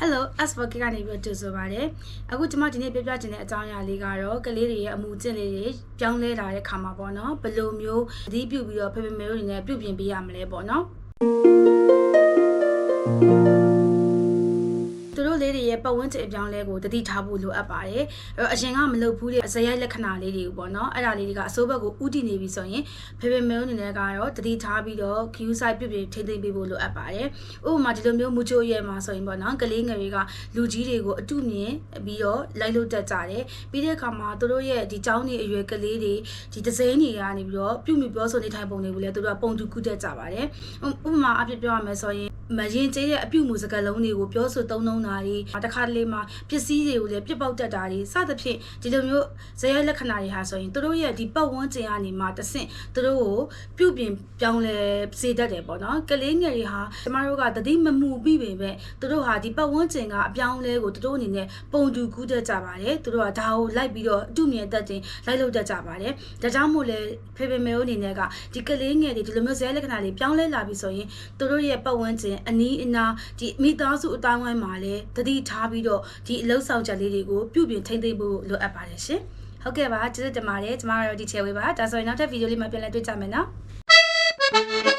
Hello Asperg ကနေပြီးတော့ကြိုဆိုပါရစေ။အခုကျွန်မဒီနေ့ပြပြချင်တဲ့အကြောင်းအရာလေးကတော့ကလေးတွေရဲ့အမှုကျင့်လေးတွေပြောင်းလဲလာတဲ့ခါမှာပေါ့နော်။ဘယ်လိုမျိုးသတိပြုပြီးတော့ဖေဖေမေတို့အနေနဲ့ပြုပြင်ပေးရမလဲပေါ့နော်။သူ တို့လေးတွေရဲ့ပတ်ဝန်းကျင်အပြောင်းလဲကိုတတိထားဖို့လိုအပ်ပါတယ်။အဲ့တော့အရင်ကမလုပ်ဘူးတဲ့အစရိုက်လက္ခဏာလေးတွေကိုပေါ့နော်။အဲ့ဒါလေးတွေကအစိုးဘက်ကိုဥတည်နေပြီဆိုရင်ဖေဖေမေတို့အနေနဲ့ကတော့တတိထားပြီးတော့ queue site ပြုပြင်ထိမ့်သိမ့်ပေးဖို့လိုအပ်ပါတယ်။ဥပမာဒီလိုမျိုးမူချိုရဲမှာဆိုရင်ပေါ့နော်။ကလေးငယ်တွေကလူကြီးတွေကိုအတုမြင်ပြီးတော့လိုက်လို့တက်ကြတယ်။ပြီးတဲ့အခါမှာသူတို့ရဲ့ဒီចောင်းနေအရွယ်ကလေးတွေဒီဒဇိန်းတွေကနေပြီးတော့ပြုမိပြောဆိုနေထိုင်ပုံတွေကိုလည်းသူတို့ကပုံတူကူးတက်ကြပါတယ်။ဥပမာအဖြစ်ပြောရမယ်ဆိုရင် မရင်ကျေးရဲ့အပြုတ်မှုစကားလုံးတွေကိုပြောဆိုသုံးနှုံးတာတွေတခါတလေမှာပစ္စည်းတွေကိုလည်းပြစ်ပေါက်တတ်တာတွေစသဖြင့်ဒီလိုမျိုးဇယက်လက္ခဏာတွေဟာဆိုရင်သူတို့ရဲ့ဒီပတ်ဝန်းကျင်ကနေမှတဆင့်သူတို့ကိုပြုပြင်ပြောင်းလဲစေတတ်တယ်ပေါ့နော်ကလေးငယ်တွေဟာကျမတို့ကတတိမမှုပြီးပေမဲ့သူတို့ဟာဒီပတ်ဝန်းကျင်ကအပြောင်းလဲကိုသူတို့အနေနဲ့ပုံတူကူးတတ်ကြပါတယ်သူတို့ကဒါကိုလိုက်ပြီးတော့အတုမြင်တတ်တင်လိုက်လုပ်တတ်ကြပါတယ်ဒါကြောင့်မို့လဲဖေဖေမေတို့အနေနဲ့ကဒီကလေးငယ်တွေဒီလိုမျိုးဇယက်လက္ခဏာတွေပြောင်းလဲလာပြီဆိုရင်သူတို့ရဲ့ပတ်ဝန်းကျင်အနီးအနားဒီမိသားစုအတိုင်းဝိုင်းမှာလည်းတတိထားပြီးတော့ဒီအလုပ်ဆောင်ချက်လေးတွေကိုပြုပြင်ထိမ့်သိမ့်ဖို့လိုအပ်ပါတယ်ရှင်ဟုတ်ကဲ့ပါကျေးဇူးတင်ပါတယ်ကျမတို့ဒီချဲဝေးပါဒါဆိုရင်နောက်ထပ်ဗီဒီယိုလေးမှာပြန်လည်တွေ့ကြမယ်နော်